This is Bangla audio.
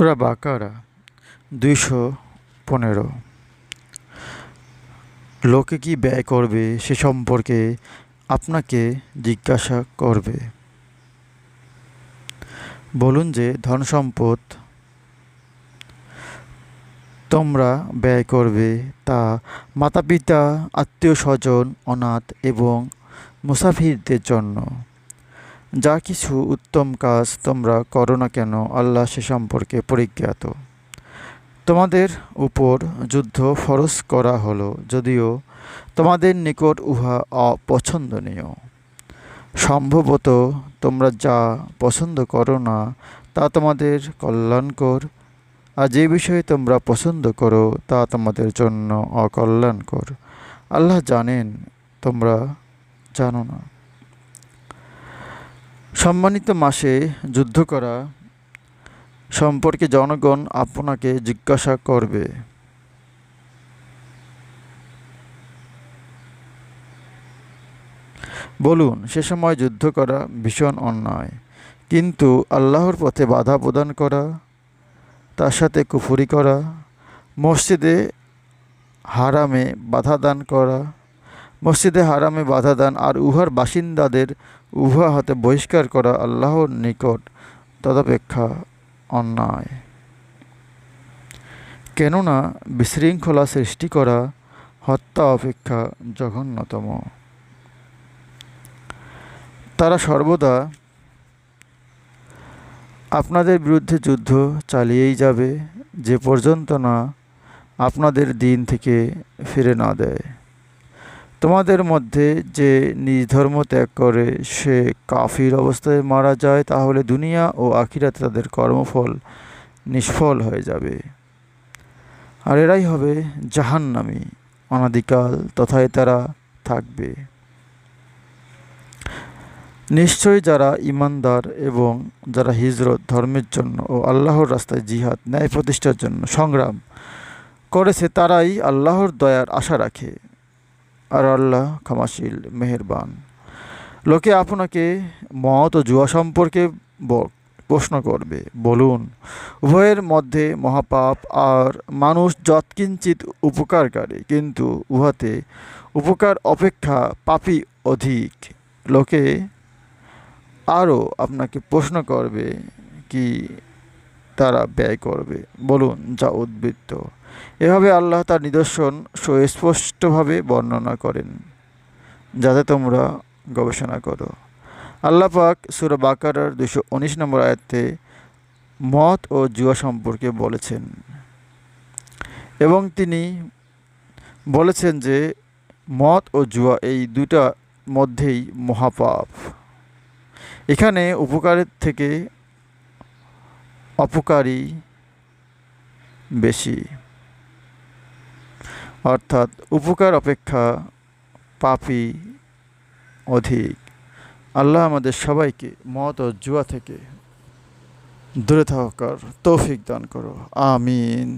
সুরা বাকারা, দুইশো পনেরো। লোকে কি ব্যয় করবে সে সম্পর্কে আপনাকে জিজ্ঞাসা করবে। বলুন যে, ধন সম্পদ তোমরা ব্যয় করবে তা মাতা পিতা আত্মীয় স্বজন অনাথ এবং মুসাফিরদের জন্য। যা কিছু উত্তম কাজ তোমরা করো না কেন, আল্লাহ সে সম্পর্কে পরিজ্ঞাত। তোমাদের উপর যুদ্ধ ফরজ করা হলো, যদিও তোমাদের নিকট উহা অপছন্দনীয়। সম্ভবত তোমরা যা পছন্দ করো না, তা তোমাদের কল্যাণকর, আর যে বিষয়ে তোমরা পছন্দ করো, তা তোমাদের জন্য অকল্যাণকর। আল্লাহ জানেন, তোমরা জানো না। সম্মানিত মাসে যুদ্ধ করা সম্পর্কে জনগণ আপনাকে জিজ্ঞাসা করবে। বলুন, সে সময় যুদ্ধ করা ভীষণ অন্যায়, কিন্তু আল্লাহর পথে বাধা প্রদান করা, তার সাথে কুফুরি করা, মসজিদে হারামে বাধা দান করা মসজিদে হারামে বাধা দান আর উহার বাসিন্দাদের উহা হাতে বহিষ্কার করা আল্লাহর নিকট তদপেক্ষা অন্যায়। কেননা বিশৃঙ্খলা সৃষ্টি করা হত্যা অপেক্ষা জঘন্যতম। তারা সর্বদা আপনাদের বিরুদ্ধে যুদ্ধ চালিয়েই যাবে, যে পর্যন্ত না আপনাদের দিন থেকে ফিরে না দেয়। তোমাদের মধ্যে যে নিজ ধর্ম ত্যাগ করে সে কাফির অবস্থায় মারা যায়, তাহলে দুনিয়া ও আখিরাতে তাদের কর্মফল নিষ্ফল হয়ে যাবে। আর এরাই হবে জাহান্নামি, অনাদিকাল তথায় তারা থাকবে। নিশ্চয়ই যারা ইমানদার এবং যারা হিজরত ধর্মের জন্য ও আল্লাহর রাস্তায় জিহাদ, ন্যায় প্রতিষ্ঠার জন্য সংগ্রাম করেছে, তারাই আল্লাহর দয়ার আশা রাখে। আর আল্লাহ ক্ষমাশীল, মেহেরবান। লোকে আপনাকে মত ও জুয়া সম্পর্কে প্রশ্ন করবে। বলুন, উভয়ের মধ্যে মহাপাপ আর মানুষ যৎকিঞ্চিত উপকারকারী, কিন্তু উহাতে উপকার অপেক্ষা পাপি অধিক। লোকে আরও আপনাকে প্রশ্ন করবে কি তারা ব্যয় করবে। বলুন, যা উদ্বৃত্ত। এভাবে আল্লাহ তার নিদর্শন সুস্পষ্টভাবে বর্ণনা করেন। যাতে তোমরা গবেষণা করো। আল্লাহ পাক সুর বাকারার দুশো উনিশ নম্বর আয়াতে মত ও জুয়া সম্পর্কে বলেছেন। এবং তিনি বলেছেন যে মদ ও জুয়া এই দুটা মধ্যেই মহাপাপ। এখানে উপকারের থেকে অপকারী বেশি। অর্থাৎ উপকার অপেক্ষা পাপি অধিক। আল্লাহ আমাদের সবাইকে মত ও জুয়া থেকে দূরে থাকার তৌফিক দান করো। আমিন।